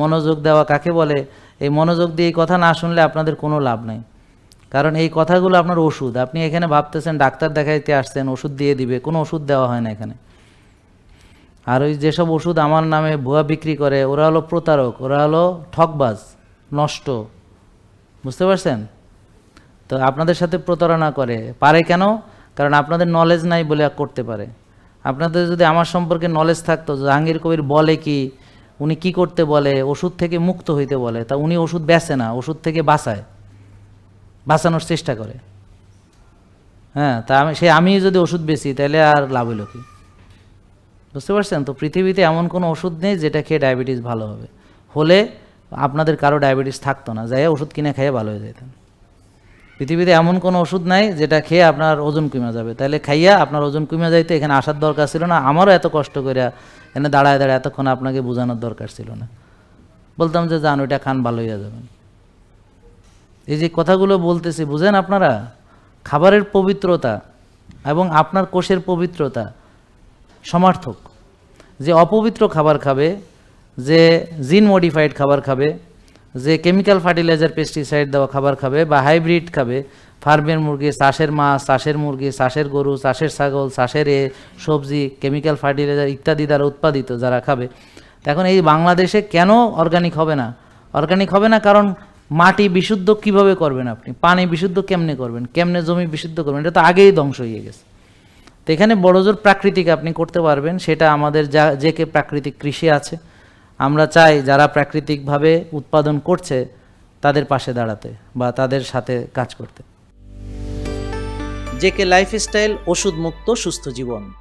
মনোযোগ দেওয়া কাকে বলে? এই মনোযোগ দিয়ে এই কথা না শুনলে আপনাদের কোনো লাভ নাই। কারণ এই কথাগুলো আপনার ওষুধ। আপনি এখানে ভাবতেছেন, ডাক্তার দেখাইতে আসছেন, ওষুধ দিয়ে দিবে, কোনো ওষুধ দেওয়া হয় না এখানে। আর ওই যেসব ওষুধ আমার নামে ভুয়া বিক্রি করে, ওরা হলো প্রতারক, ওরা হলো ঠকবাজ, নষ্ট। বুঝতে পারছেন? তো আপনাদের সাথে প্রতারণা করে। পারে কেন? কারণ আপনাদের নলেজ নাই বলে করতে পারে। আপনাদের যদি আমার সম্পর্কে নলেজ থাকতো, জাহাঙ্গীর কবির বলে কি? উনি কি করতে বলে, ওষুধ থেকে মুক্ত হইতে বলে, তা উনি ওষুধ বেচে না, ওষুধ থেকে বাঁচায়, বাঁচানোর চেষ্টা করে। হ্যাঁ তা আমি, সে আমি যদি ওষুধ বেশি তাহলে আর লাভ হইল কি? বুঝতে পারছেন? তো পৃথিবীতে এমন কোনো ওষুধ নেই যেটা খেয়ে ডায়াবেটিস ভালো হবে। হলে আপনাদের কারও ডায়াবেটিস থাকতো না যাই ওষুধ কিনে খেয়ে ভালো হয়ে যেতেন পৃথিবীতে এমন কোনো ওষুধ নাই যেটা খেয়ে আপনার ওজন কমে যাবে। তাহলে খাইয়া আপনার ওজন কমে যাইতে এখানে আসার দরকার ছিল না। আমারও এত কষ্ট করে এখানে দাঁড়ায় দাঁড়ায় এতক্ষণ আপনাকে বোঝানোর দরকার ছিল না। বলতাম যে, যান, ওইটা খান, ভালো হয়ে যাবেন। এই যে কথাগুলো বলতেছি, বুঝেন আপনারা? খাবারের পবিত্রতা এবং আপনার কোষের পবিত্রতা সমার্থক। যে অপবিত্র খাবার খাবে, যে জিন মডিফাইড খাবার খাবে যে কেমিক্যাল ফার্টিলাইজার পেস্টিসাইড দেওয়া খাবার খাবে বা হাইব্রিড খাবে ফার্মের মুরগি, চাষের মাছ, চাষের মুরগি, চাষের গরু, চাষের ছাগল, চাষের এ, সবজি কেমিক্যাল ফার্টিলাইজার ইত্যাদি দ্বারা উৎপাদিত যারা খাবে এখন এই বাংলাদেশে কেন অর্গানিক হবে না? অর্গানিক হবে না কারণ মাটি বিশুদ্ধ কীভাবে করবেন আপনি? পানি বিশুদ্ধ কেমনে করবেন? কেমনে জমি বিশুদ্ধ করবেন? এটা তো আগেই ধ্বংস হয়ে গেছে। তো এখানে বড়জোর প্রাকৃতিক আপনি করতে পারবেন, সেটা আমাদের যা, যে কে প্রাকৃতিক কৃষি আছে। আমরা চাই যারা প্রাকৃতিকভাবে উৎপাদন করছে তাদের পাশে দাঁড়াতে বা তাদের সাথে কাজ করতে। জেকে লাইফস্টাইল ওষুধ মুক্ত সুস্থ জীবন।